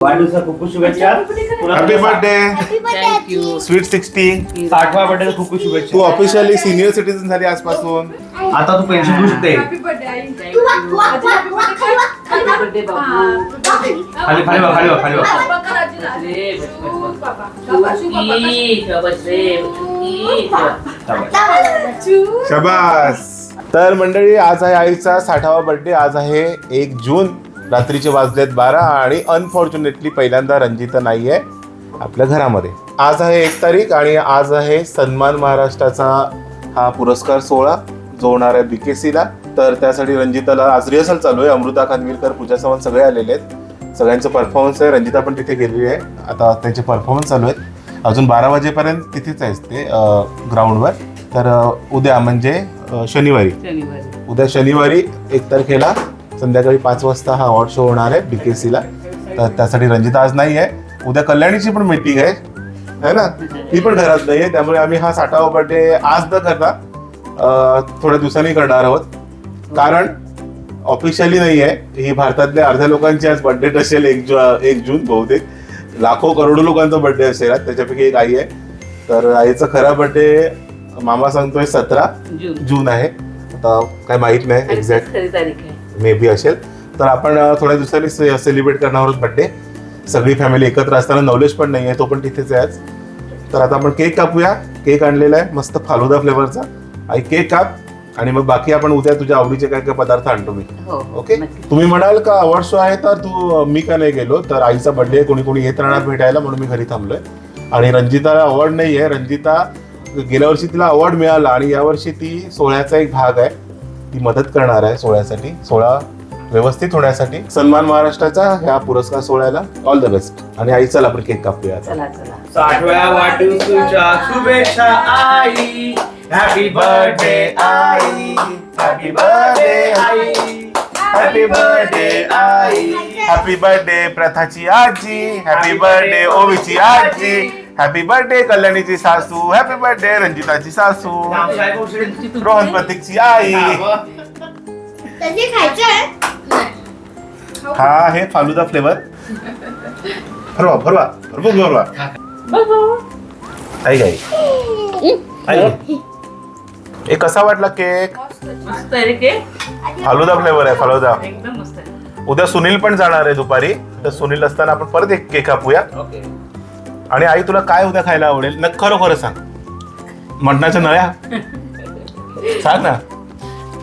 वाढदिवसा खूप खूप शुभेच्छा happy birthday thank you sweet sixty साठवा birthday खूप खूप शुभेच्छा तू ऑफिशियली सिनियर सिटीजन झाली आजपासून आता तू पेन्शन घेऊ शकते बर्थडे बाबू खाली खाली बघ खाली बघ खाली बघ शबास तर मंडळी आज आहे आईचा साठावा बर्थडे आज आहे एक जून रात्रीचे वाजलेत बारा आणि अनफॉर्च्युनेटली पहिल्यांदा रंजिता नाही आहे आपल्या घरामध्ये. आज आहे एक तारीख आणि आज आहे सन्मान महाराष्ट्राचा हा पुरस्कार सोहळा जो होणार आहे बीकेसीला तर त्यासाठी रंजिताला आज रिहर्सल चालू आहे. अमृता खानविलकर पूजा सावंत सगळे आलेले आहेत. सगळ्यांचं परफॉर्मन्स आहे. रंजिता पण तिथे गेलेली आहे. आता त्यांचे परफॉर्मन्स चालू आहेत. अजून बारा वाजेपर्यंत तिथेच आहेस ते ग्राउंडवर तर उद्या म्हणजे शनिवारी. उद्या शनिवारी एक तारखेला संध्याकाळी पाच वाजता हा अवॉर्ड शो होणार आहे बीकेसीला तर त्यासाठी रंजिता आज नाही आहे. उद्या कल्याणीची पण मीटिंग आहे. है ना? ती पण घरात नाही आहे. त्यामुळे आम्ही हा साठावा बर्थडे आज न करता अ, थोड्या दिवसांनी करणार आहोत. कारण ऑफिशियली नाही आहे. ही भारतातल्या अर्ध्या लोकांची आज बर्थडे असेल एक जू एक जून बहुतेक. लाखो करोडो लोकांचा बर्थडे असेल आज. त्याच्यापैकी एक आई आहे. तर आईचा खरा बर्थडे मामा सांगतोय सतरा जून. जून आहे. आता काय माहीत नाही एक्झॅक्ट खरी तारीख आहे. मे बी असेल. तर आपण थोड्या दिवसांनी सेलिब्रेट करणार आहोत बर्थडे सगळी फॅमिली एकत्र असताना नॉलेज पण नाही आहे तो पण तिथेच आहे आज. तर आता आपण केक कापूया. केक आणलेला आहे मस्त फालुदा फ्लेवरचा आई केक काप. आणि मग बाकी आपण उद्या तुझ्या आवडीचे काय काय पदार्थ आणतो मी. हो ओके नक्की. तुम्ही म्हणाल का अवॉर्ड शो आहे तर तू मी का नाही गेलो? तर आईचा बर्थडे कोणी कोणी येत राहणार भेटायला म्हणून मी घरी थांबलोय. आणि रंजिताला अवॉर्ड नाही आहे रंजिता गेल्या वर्षी तिला अवॉर्ड मिळाला आणि यावर्षी ती सोहळ्याचा एक भाग आहे. ती मदत करणार आहे सोहळ्यासाठी. सोहळा व्यवस्थित होण्यासाठी सन्मान महाराष्ट्राचा ह्या पुरस्कार सोहळ्याला ऑल द बेस्ट आणि आई चल आपण केक कापूया आता. चला चला. साठव्या वाढदिवसाच्या शुभेच्छा आई. हॅपी बर्थडे आई. हॅपी बर्थडे आई. हॅपी बर्थडे आई. हॅपी बर्थडे प्रथाची आजी हॅपी बर्थडे ओवीची आजी हॅपी बर्थडे कल्याणीची सासू हॅपी बर्थडे रंजिताची सासू? रोहन प्रतीकची आई त्याचे खायचं आहे हा आहे फालुदा फ्लेवर फरवा फरवा भरपूर फरवा आई आई. आई. ए कसा वाटला केक? फालुदा फ्लेवर आहे फालुदा. एकदम मस्त आहे. उद्या सुनील पण जाणार आहे दुपारी. तर सुनील असताना आपण परत एक केक कापूया. ओके. आणि आई तुला काय उद्या खायला आवडेल? न खरं खरं सांग. मटणाच्या नळ्या? सांग ना.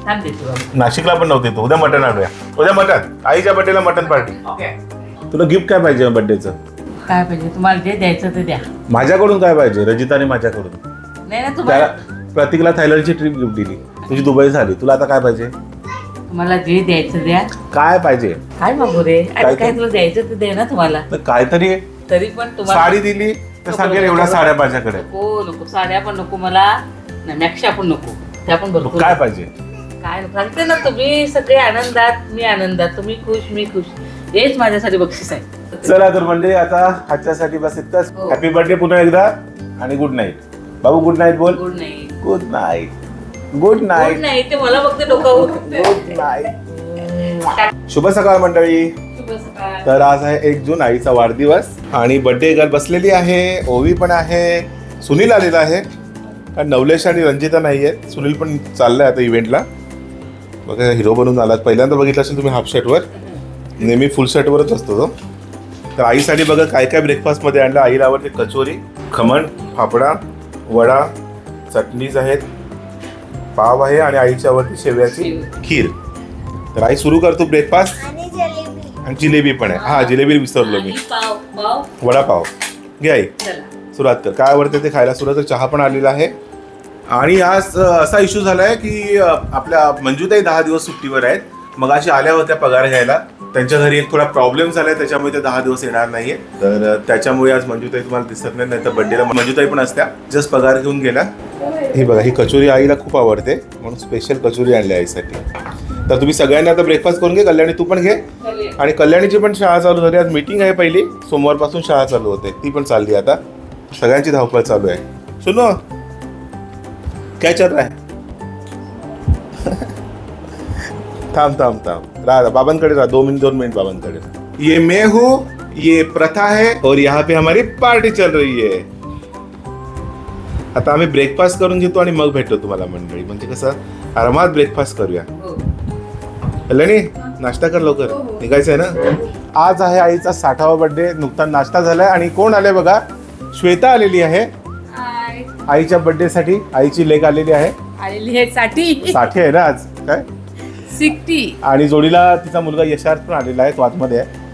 बाबू. नाशिकला पण नव्हते तू. उद्या मटण आणूया. उद्या मटण. आईच्या बर्थडेला मटण पार्टी तुला गिफ्ट काय पाहिजे बर्थडेचं काय पाहिजे? तुम्हाला जे द्यायचं ते द्या. माझ्याकडून काय पाहिजे? रजिता आणि माझ्याकडून. नाही ना त्याला तुम्हाला प्रतीकला थायलंडची ट्रिप गिफ्ट दिली. तुझी दुबई झाली. तुला आता काय पाहिजे? तुम्हाला जे द्यायचं द्या. काय पाहिजे? काय मागू रे? काय? काय तुला द्यायचं ते दे ना तुम्हाला. तर काहीतरी तरी पण तुम्हाला साडी दिली तर सांगेल एवढ्या साड्या माझ्याकडे. नको नको. साड्या पण नको मला. नाही मॅक्शा पण नको. त्या पण मग भरपूर काय पाहिजे? काय नको. सांगते ना तुम्ही सगळे आनंदात मी आनंदात. तुम्ही खुश मी खुश. हेच माझ्यासाठी बक्षीस आहे. चला तर म्हणजे आता आजच्यासाठी बस इतकंच हो. हॅपी बर्थडे पुन्हा एकदा आणि गुड नाईट बाबू गुड नाईट बोल. Good night good night good good night night ते मला फक्त डोकावून गुड नाईट शुभ सकाळ मंडळी. तर आज आहे एक जून आईचा वाढदिवस. आणि बर्थडे गर्ल बसलेली आहे ओवी पण आहे सुनील आलेला आहे. कारण नवलेश आणि रंजिता नाही आहेत सुनील पण चाललाय आता इव्हेंटला बघा हिरो बनून आलात. पहिल्यांदा बघितलं असेल तुम्ही हाफ शर्टवर नेहमी फुल शर्टवरच असतो तो. तर आईसाठी बघा काय काय ब्रेकफास्टमध्ये आणलं. आईला आवडते कचोरी खमण फाफडा वडा चटणीज आहेत. पाव आहे आणि आईच्या आवडती शेवयाची खीर. तर आई सुरू करतो ब्रेकफास्ट आणि जलेबी पण आहे. हा जिलेबी विसरलो मी. आणि पाव पाव. वडापाव. घे आई. चला. सुरुवात कर. काय आवडते ते खायला? सुरुवात चहा पण आलेला आहे. आणि आज असा इश्यू झालाय की अ, आपल्या मंजूताई दहा दिवस सुट्टीवर आहेत. मग अशी आल्या होत्या पगार घ्यायला. त्यांच्या घरी एक थोडा प्रॉब्लेम झालाय. त्याच्यामुळे ते दहा दिवस येणार नाहीये. तर त्याच्यामुळे आज मंजूताई तुम्हाला दिसत नाही नाही तर बड्डेला मंजूताई पण असत्या. जस्ट पगार घेऊन गेल्या. ही बघा ही कचोरी आईला खूप आवडते. म्हणून स्पेशल कचोरी आणली आईसाठी. तर तुम्ही सगळ्यांना आता ब्रेकफास्ट करून घे कल्याणी तू पण घे. आणि कल्याणीची पण शाळा चालू झाली. आज मीटिंग आहे पहिली. सोमवारपासून शाळा चालू होते. ती पण चालली आता. सगळ्यांची धावपळ चालू आहे. सुनो काय चल रहा है थांब थांब थांब. राहा बाबांकडे राहा. दोन मिनिट दोन मिनिट बाबांकडे ये मैं हूँ ये प्रथा है और यहाँ पे हमारी पार्टी चल रही है. आता आम्ही ब्रेकफास्ट करून घेतो आणि मग भेटतो तुम्हाला मंडळी. म्हणजे कसं? आरामात ब्रेकफास्ट करूया. हो. कल्याणी नाश्ता कर लवकर. निघायचं आहे ना? आज आहे आईचा साठावा बर्थडे नुकता नाश्ता झालाय. आणि कोण आले बघा? श्वेता आलेली आहे. आईच्या birthday साठी आईची लेक आलेली आहे. आलेली आहे साठी. साठी आहे ना आज? काय? सिक्टी आणि जोडीला तिचा मुलगा यशार्थ पण आलेला आहे तो आतमध्ये आहे.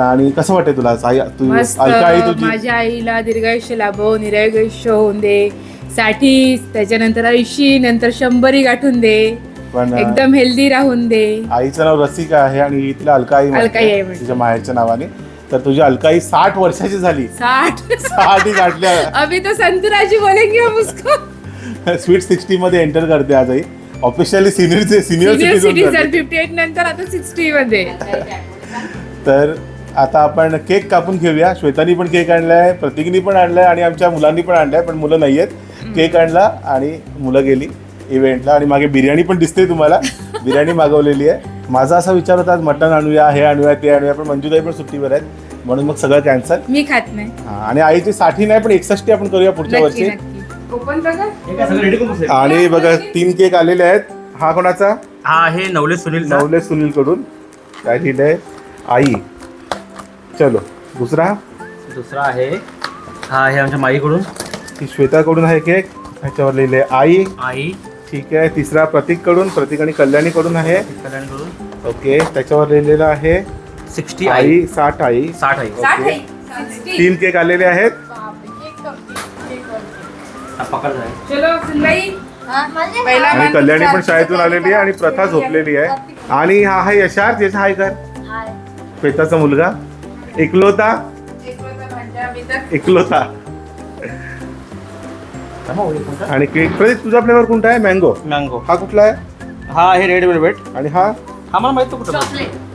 आणि कसं वाटतंय तुला? आई तू आई तुझी. माझ्या आईला दीर्घायुष्य लाभो निरायुष्य होऊन दे. साठी त्याच्यानंतर ऐंशी नंतर शंभरी गाठून दे. पण एकदम हेल्दी राहून दे. आईचं नाव रसिका आहे आणि तिला अलकाई म्हणते, अलकाई आहे म्हणते. तिच्या माहेरच्या नावाने. तर तुझी अलकाई साठ वर्षाची झाली. साठ? साठी गाठल्या. अभी तो संतराजी बोलेंगे हम उसको स्वीट सिक्स्टी मध्ये एंटर करते आज आई officially senior senior senior citizen citizen fifty eight नंतर आता सिक्स्टी मध्ये. तर आता आपण केक कापून घेऊया. श्वेतानी पण केक आणलाय प्रतीकनी पण आणलाय आणि आमच्या मुलांनी पण आणलाय पण मुलं नाही आहेत केक आणला आणि मुलं गेली. इव्हेंटला आणि मागे बिर्याणी पण दिसते तुम्हाला. बिर्याणी मागवलेली आहे. माझा असा विचार होता आज मटण आणूया हे आणूया ते आणूया पण मंजूताई पण सुट्टीवर आहेत. म्हणून मग सगळं कॅन्सल मी खात नाही. आणि आईची साठी नाही पण एकसष्टी आपण करूया पुढच्या वर्षी. नक्की. ओपन बघा. हे काय सगळं रेडी करून बसले? आणि बघा तीन केक आलेले आहेत. हा कोणाचा? हा आहे नवले सुनील नवले सुनील कडून काय लिहिलंय? आई. चलो दुसरा? दुसरा आहे. हा आहे आमच्या माईकडून. ती श्वेताकडून आहे केक ह्याच्यावर लिहिले आई. आई. ठीक आहे. तिसरा प्रतीककडून प्रतीक आणि कल्याणी कडून आहे. कल्याणकडून ओके त्याच्यावर लिहिलेलं आहे. सिक्स्टी आई. आई साठ आई. साठ आई. ओके. तीन केक आलेले आहेत. हा पकड आहे चलो सुनबाई माझे पहिला आणि मान कल्याणी पण. शाळेतून आलेली आहे आणि प्रथा झोपलेली आहे. आणि हा आहे यशार्थ याचा हाय कर हाय. श्वेताचा मुलगा. एकलोता. एक होता भांडा, मी तर एकलोता. आणि केक प्रतीक तुझा फ्लेवर कोणता आहे? मँगो. मँगो. हा कुठला आहे? हा आहे रेड वेलवेट. आणि हा? हा मला माहीत कुठं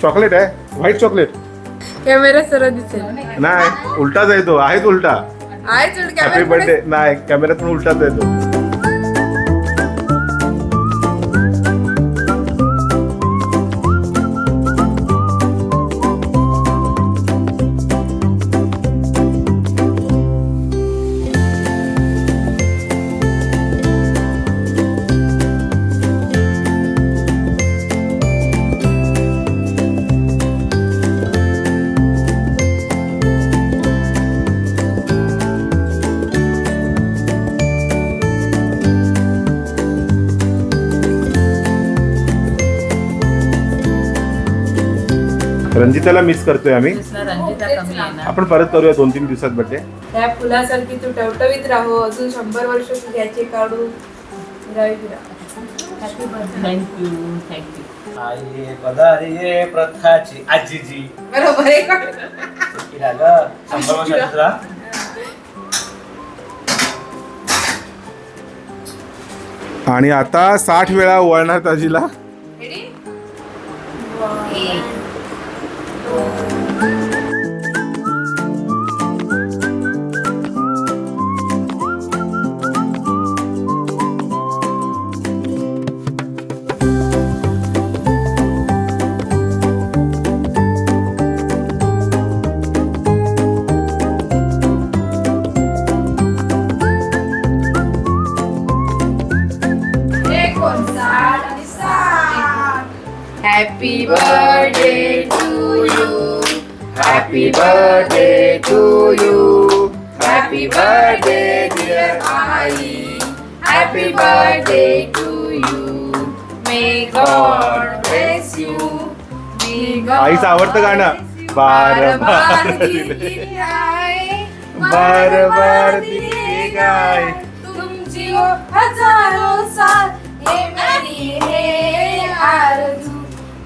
चॉकलेट. आहे? White chocolate. कॅमेरा सरळ दिसेल नाही उलटाच आहे तो. आहेच उलटा. हॅपी कॅमेरा बर्थडे नाही कॅमेऱ्यात पण उलटाच आहे रंजिताला मिस करतोय आम्ही. कृष्णा रंजिता कमी आहे ना. आपण परत करूया दोन तीन दिवसात बर्थडे त्या फुलासारखी तू टवटवीत राहो अजून शंभर वर्ष तू याचे काढू निरायुष्य राहो. थँक्यू थँक्यू आई पदारी प्रथाची आजीजी. बरोबर आहे. का सुट्टी झालं शंभर वर्ष दुसरा आणि आता साठ वेळा वळणार ताजीला. Happy birthday to you. May God bless you. May God आईचं आवडतं गाणं. बार बार दिली दिले. गाय. बार बार दिली गाय. तुमची हो हजारो साल. हे मेरी हे आरजू.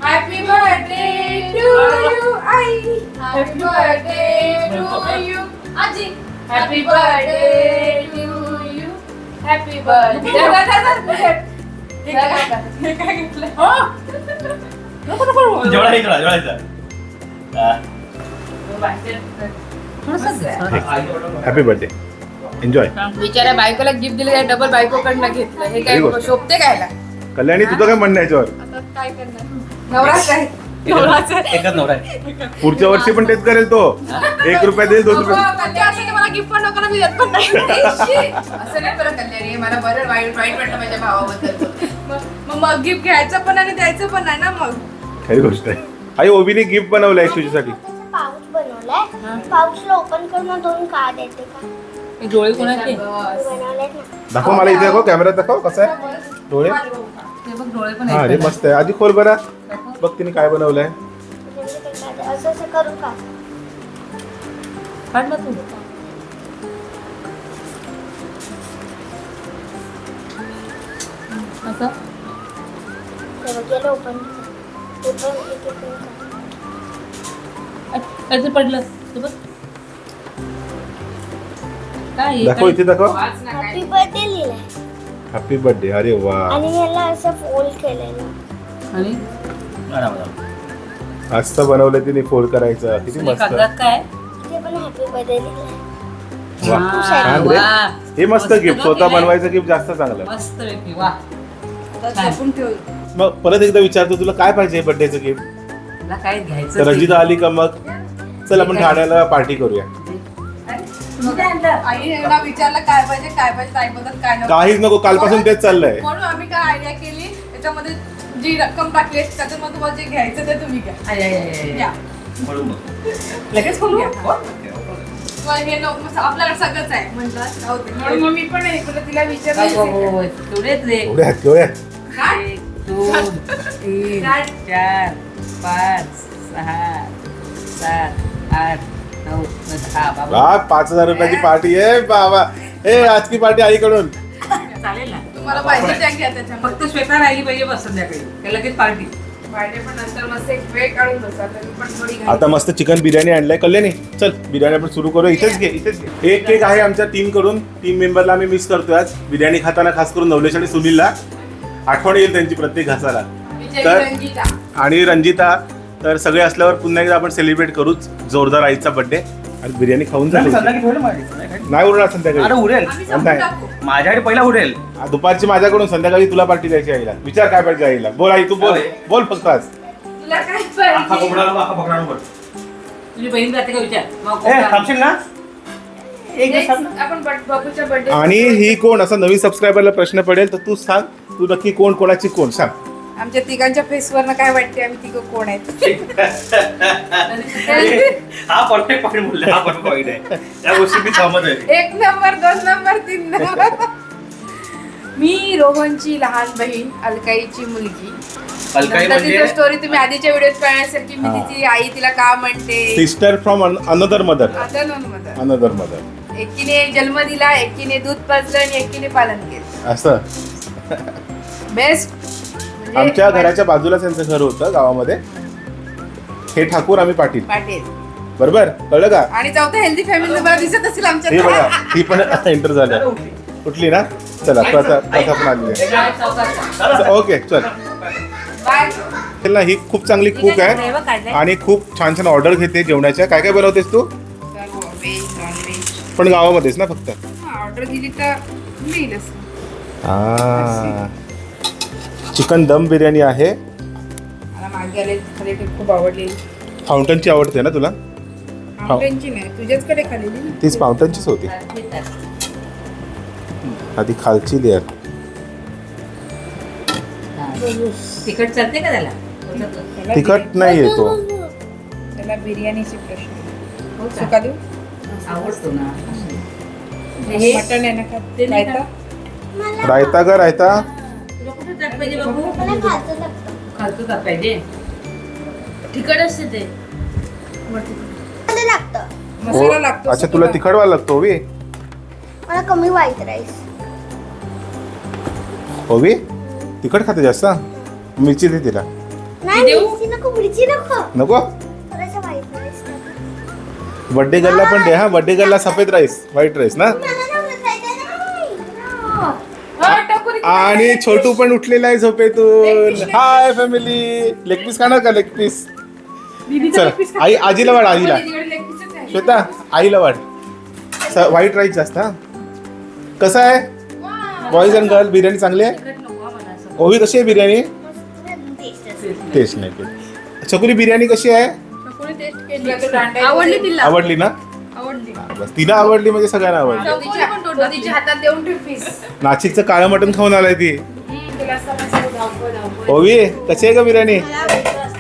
हॅपी बर्थडे टू यू आई. हॅपी बर्थडे टू यू आजी. Happy birthday to you happy birthday जेवढा हॅपी बर्थडे एन्जॉय बिचाऱ्या बायकोला गिफ्ट दिलं काय डबल बायकोकडनं घेतलं. हे काय. शोभते कायला कल्याणी तुझं काय म्हणणं याच्यावर? आता काय करणार? नवराच आहे एकच नवरा आहे पुढच्या वर्षी पण तेच करेल तो. एक रुपया दे दोन रुपये. असं की मला गिफ्ट पण नको ना मी देत पण नाही. असं नाही बरं कल्याणी मला बरं वाईट वाईट वाटलं माझ्या भावाबद्दल. मग- गिफ्ट घ्यायचं पण आणि द्यायचं पण नाही ना मग? खरी गोष्ट आहे आई ओबीने गिफ्ट बनवलंय तुझ्यासाठी. पाऊच बनवलाय. पाऊचला ओपन करून दोन कार्ड येते का? डोळे कोणाचे? बनवलेत ना. दाखव मला इथे दाखव कॅमेऱ्यात दाखव कसं आहे. डोळे. ते बघ डोळे पण हा आहेत. अरे मस्त आहे. आधी खोल बरा. बघ तिने काय बनवलंय? असं असं करू का काढ ना तू. असं? ते बघ, गेलं ओपन ते पण. एक एक करून काढ. काहीतरी पडलं. ते बघ. काय हे? दाखव इथे दाखव. वाच ना काय हॅपी बर्थडे लिहिलंय हॅपी बर्थडे अरे वा. आणि याला असं फोल्ड केलेलं आणि? मस्त बनवलं तिने फोल्ड करायचं. किती मस्त. कागदात काय? ते पण हॅपी बर्थडे लिहिलंय वा. वा, छान रे. वा. हे मस्त गिफ्ट स्वतः केलंय. बनवायचं गिफ्ट जास्त चांगलं. मस्त पैकी वा. आता जपून ठेव. मग परत एकदा विचारतो तुला काय पाहिजे बर्थडेचं गिफ्ट तुला काय घ्यायचं तर रंजिता आली का मग? चल आपण ठाण्याला पार्टी करूया. विचारलं काय पाहिजे काय पाहिजे ताई बोलतात काय नको. काहीच नको कालपासून तेच चाललंय. म्हणून आम्ही काय आयडिया केली त्याच्यामध्ये जी रक्कम टाकली आहे, त्याच्यामध्ये तुम्हाला जे घ्यायचं ते तुम्ही घ्या. म्हणून. लगेच खोलू मग हे नको मग आपल्याकडे सगळंच आहे. म्हटलं जाऊ दे. म्हणून मग मी पण हे केलं, तिला हो, हो, विचारलं हो. तेवढेच रे. एवढ्या केवढ्या काय? एक दोन तीन काय? चार पाच सहा सात आठ नऊ दहा बाबा. वा पाच हजार रुपयाची पार्टी आहे बाबा. ए आज की पार्टी आईकडून? चालेल ना. तुम्हाला पाहिजे त्या घ्या त्याच्यामध्ये. फक्त श्वेता राहिली पाहिजे बस संध्याकाळी. लगेच पार्टी पाहिजे पण नंतर मस्त एक वेळ काढून बसा तरी पण थोडी घाई. आता मस्त चिकन बिर्याणी आणलाय कल्याणी. चल बिर्याणी आपण सुरू करू इथेच घे इथेच घे. एक केक आहे आमच्या टीमकडून. टीम मेंबरला आम्ही मिस करतोय आज. बिर्याणी खाताना खास करून नवलेश आणि सुनीलला आठवण येईल त्यांची प्रत्येक घासाला. तर-. आणि रंजिता. तर सगळे असल्यावर पुन्हा एकदा आपण सेलिब्रेट करूच. जोरदार आईचा बर्थडे आणि बिर्याणी खाऊन झाली संध्याकाळी. नाही उरणार अरे संध्याकाळी उडेल आम्ही संपून नाही. टाकू. माझ्याकडे पहिला उडेल दुपारची माझ्याकडून संध्याकाळी तुला पार्टी द्यायची आईला विचार काय पाहिजे आईला बोल आई तू बोल? बोल फक्त आज. तुला काय आखा पाहिजे कोंबडा नको, आखा पकडा नको. तुझी बहीण जाते का विचार? मग ए कोण थांबशील ना? एक दिवस थांब ना. Next आपण बट- बाबूच्या बर्थडे आणि ही कोण? असा नवीन सबस्क्रायबरला प्रश्न पडेल तर तू सांग तू नक्की कोण कोणाची कोण? सांग. आमच्या तिघांच्या फेसवर काय वाटते आम्ही तिघं कोण आहेत? हा परफेक्ट पॉईंट बोलला हा परफेक्ट पॉईंट आहे. त्या गोष्टी मी सहमत आहे. एक नंबर दोन नंबर तीन नंबर. मी रोहनची लहान बहीण अलकाईची मुलगी. अलकाई नंतर तिची म्हणजे? स्टोरी तुम्ही आधीच्या व्हिडिओत कळली असेल की मी हा. तिची आई तिला का म्हणते? सिस्टर फ्रॉम अनदर मदर आता अनदर मदर एकीने जन्म दिला एकीने दूध पाजलं आणि एकीने पालन केलं. असं? बेस्ट आमच्या घराच्या बाजूलाच त्यांचं घर होतं गावामध्ये. हे ठाकूर आम्ही पाटील. पाटील. बरोबर? कळलं का? आणि चौथा हेल्दी फॅमिली तुम्हाला दिसत असेल हे आमच्या बघा ही पण एंटर झाल्या उठली ना? चला प्रथा प्रथा पण आलेली आहे. ओके चल. बाय चल ना ही खूप चांगली कुक आहे आणि खूप छान छान ऑर्डर घेते जेवणाच्या. काय काय बनवतेस तू? व्हेज नॉनव्हेज पण गावामध्येच ना फक्त? ऑर्डर दिली तर मिळेलच. चिकन दम बिर्याणी आहे. खूप आवडलेली फाउंटनची आवडते ना तुला? नाही तुझ्याचकडे तीच फाउंटनचीच होती. आधी खालची लेअर तिखट चालते का त्याला? तिखट नाही येतो त्याला बिर्याणीची प्रश्न हो? सुका देऊ आवडतो ना. हे मटण आहे? रायता? का? रायता. पाहिजे बाबू खालचं पाहिजे तिखट असते ते. मसाला लागतो. हो. अच्छा. तुला तिखटवाला लागतो ओवी? मला कमी व्हाईट राईस ओवी? तिखट खाते जास्त? मिरची दे तिला. नाही मिरची नको मिरची नको. नको? थोडासा व्हाईट राईस बर्थडे गर्लला पण दे हा. बर्थडे गर्लला सफेद राईस व्हाईट राईस ना मला नाही खायचं नाही. हा, टाकू दे. आणि छोटू पण उठलेला आहे झोपेतून. हाय फॅमिली लेग पीस खाणार का लेग पीस दीदीचा चल. आई आजीला वाढ आजीला. आहे. श्वेता आईला वाढ. व्हाईट राईस जास्त हा. कसं आहे? बॉईज अँड गर्ल बिर्याणी चांगली आहे? हा ओवी कशी आहे बिर्याणी. टेस्ट नाही. छकुली बिर्याणी कशी आहे? कोणी टेस्ट केली. आवडली तिला. आवडली ना? बस. तिला आवडली म्हणजे सगळ्यांना आवडली. तिच्या हातात देऊन नाशिकचं काळं मटण खाऊन आलाय ती. ओवी कशी आहे का बिर्याणी?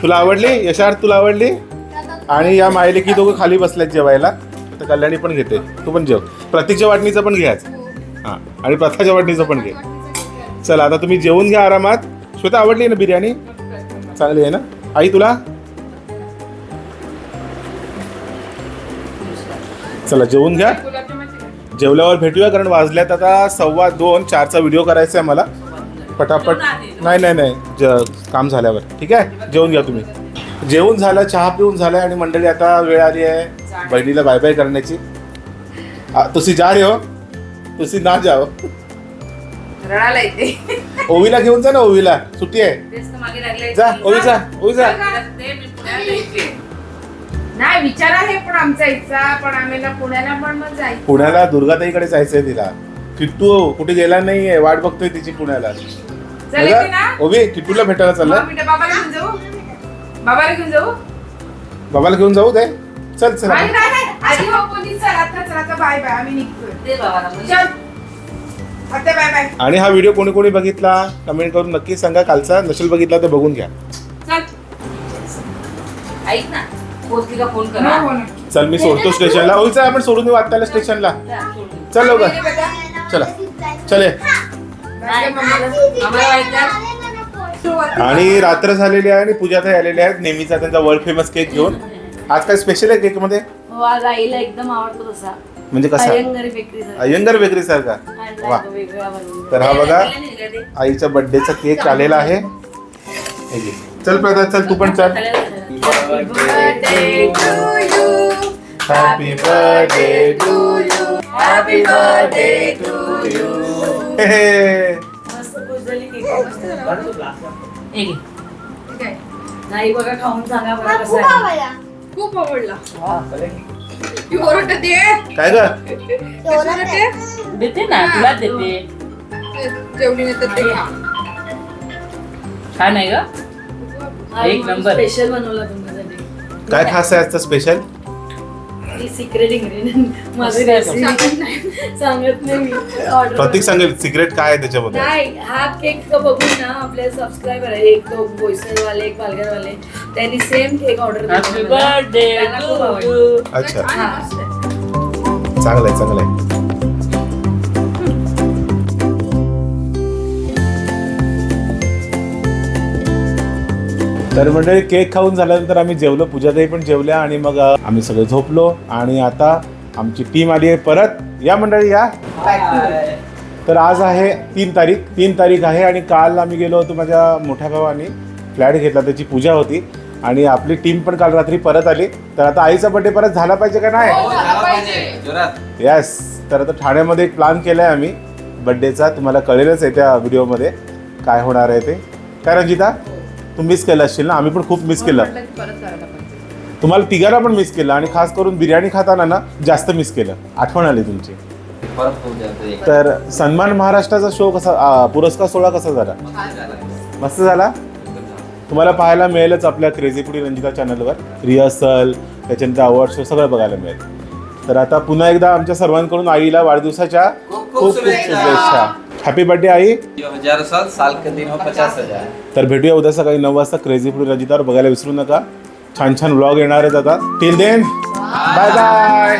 तुला आवडली? यशार्थ तुला आवडली? आणि या मायले की दोघं खाली बसल्यात जेवायला. तर कल्याणी पण घेते. तू पण जेव. प्रतीकच्या वाटणीचं पण घ्याच हां आणि प्रथाच्या वाटणीचं पण घे. चला आता तुम्ही जेवून घ्या आरामात. श्वेता आवडली ना बिर्याणी? चांगली आहे ना? आई तुला? चला जेवून घ्या. जेवल्यावर भेटूया कारण वाजल्यात आता सव्वा दोन चारचा व्हिडिओ करायचा आहे मला. पटापट. नाही नाही नाही. ज काम झाल्यावर. ठीक आहे? जेवून घ्या तुम्ही. जेवून झालं चहा पिऊन झालं आणि मंडळी आता वेळ आली आहे बहिणीला बाय बाय करण्याची तुसी जा रे हो? तुसी ना जाओ. ओवीला घेऊन जा ना ओवीला. सुट्टी आहे. जा ओवी जा ओवी जा. नाही विचार आहे पण आमचा इच्छा पण आम्ही ना पुण्याला पण मग जायचं. पुण्याला दुर्गाताईकडे जायचंय तिला. किट्टू कुठे गेला नाहीये वाट बघतोय तिची पुण्याला. चल येते ना. ओवी किट्टूला भेटायला चालला मग मी त्या बाबाला घेऊन जाऊ. बाबाला घेऊन जाऊ? बाबाला घेऊन जाऊ दे. चल चल. नाही आपण. नाही नाही. आधी हो पोलीस चल आता चल आता बाय बाय आम्ही निघतोय. दे बाबाला. म्हणजे. चल. आता बाय बाय. आणि हा व्हिडिओ कोणी कोणी बघितला? कमेंट करून नक्की सांगा. कालचा नसेल बघितला तर बघून घ्या. चल. ऐक ना. फोन करा. चल मी सोडतो स्टेशनला चल आपण सोडून देऊ आत्ताला स्टेशनला. चल लवकर. चला. चले आम्हाला आणि रात्र झालेली आहे आणि पूजा ताई आलेल्या आहेत. नेहमीचा त्यांचा वर्ल्ड फेमस केक घेऊन. आज काय स्पेशल आहे केकमध्ये? हो आज आईला एकदम आवडतो तसा. म्हणजे कसा? अयंगारी बेकरी अय्यंगर बेकरी सारखा. वा. वेगळा बनवून. तर हा बघा? आईच्या बर्थडेचा केक आलेला आहे. हे घे. चल प्रथा चल तू पण चल. Happy birthday to you happy birthday to you मस्त खुश झाली. की हे घे. ठीक आहे. नाही बघा खाऊन सांगा बरं खूप कसं आहे. आवडला. खूप आवडला. ती ओरडते ते. काय ग? ती ओरडते. देते ना तुला देते. ते जेवली नाही तर ते खा. छान आहे ग. एक नंबर. स्पेशल बनवला तुमच्यासाठी काय खास आहे आजचं स्पेशल ही सिक्रेट इन्ग्रेडियंट माझी मस्त आहे रेसिपी सांगत नाही मी. ऑर्डर प्रतीक सांगेल सिक्रेट काय आहे त्याच्यामध्ये नाही हा केक का बघून ना आपले सबस्क्रायबर आहे एक तो बोईसरवाले एक पालघरवाले. त्यांनी same cake order happy birthday खूप आवडलं. अच्छा. चांगलं आहे चांगलं आहे तर मंडळी केक खाऊन झाल्यानंतर आम्ही जेवलो पूजाताई पण जेवल्या आणि मग आम्ही सगळे झोपलो आणि आता आमची टीम आली आहे परत. या मंडळी या. तर आज आहे तीन तारीख. तीन तारीख आहे आणि काल आम्ही गेलो होतो माझ्या मोठ्या भावाने. फ्लॅट घेतला त्याची पूजा होती. आणि आपली टीम पण काल रात्री परत आली. तर आता आईचा बर्थडे परत झाला पाहिजे का नाही? हो. येस तर आता ठाण्यामध्ये एक प्लॅन केला आहे आम्ही बड्डेचा तुम्हाला कळेलच आहे त्या व्हिडिओमध्ये काय होणार आहे ते. काय रंजिता? तू मिस केलं असशील ना? आम्ही पण खूप मिस केलं. तुम्हाला तिघांना पण मिस केलं आणि खास करून बिर्याणी खाताना ना जास्त मिस केलं. आठवण आली तुमची. परत होऊन जातं एक. तर सन्मान महाराष्ट्राचा शो कसा आ, पुरस्कार सोहळा कसा झाला? मस्त झाला. तुम्हाला पाहायला मिळेलच आपल्या क्रेझी पुडी रंजिता चॅनलवर रिहर्सल त्याच्यानंतर अवॉर्ड शो सगळं बघायला मिळेल. तर आता पुन्हा एकदा आमच्या सर्वांकडून आईला वाढदिवसाच्या खूप खूप शुभेच्छा. हॅपी बर्थडे आई. हजार साल साल के दिन हो पचास हजार। तर भेटूया उद्या सकाळी नऊ वाजता क्रेझी पुढे रजितावर बघायला विसरू नका. छान छान व्लॉग येणार आहेत आता. Till then bye bye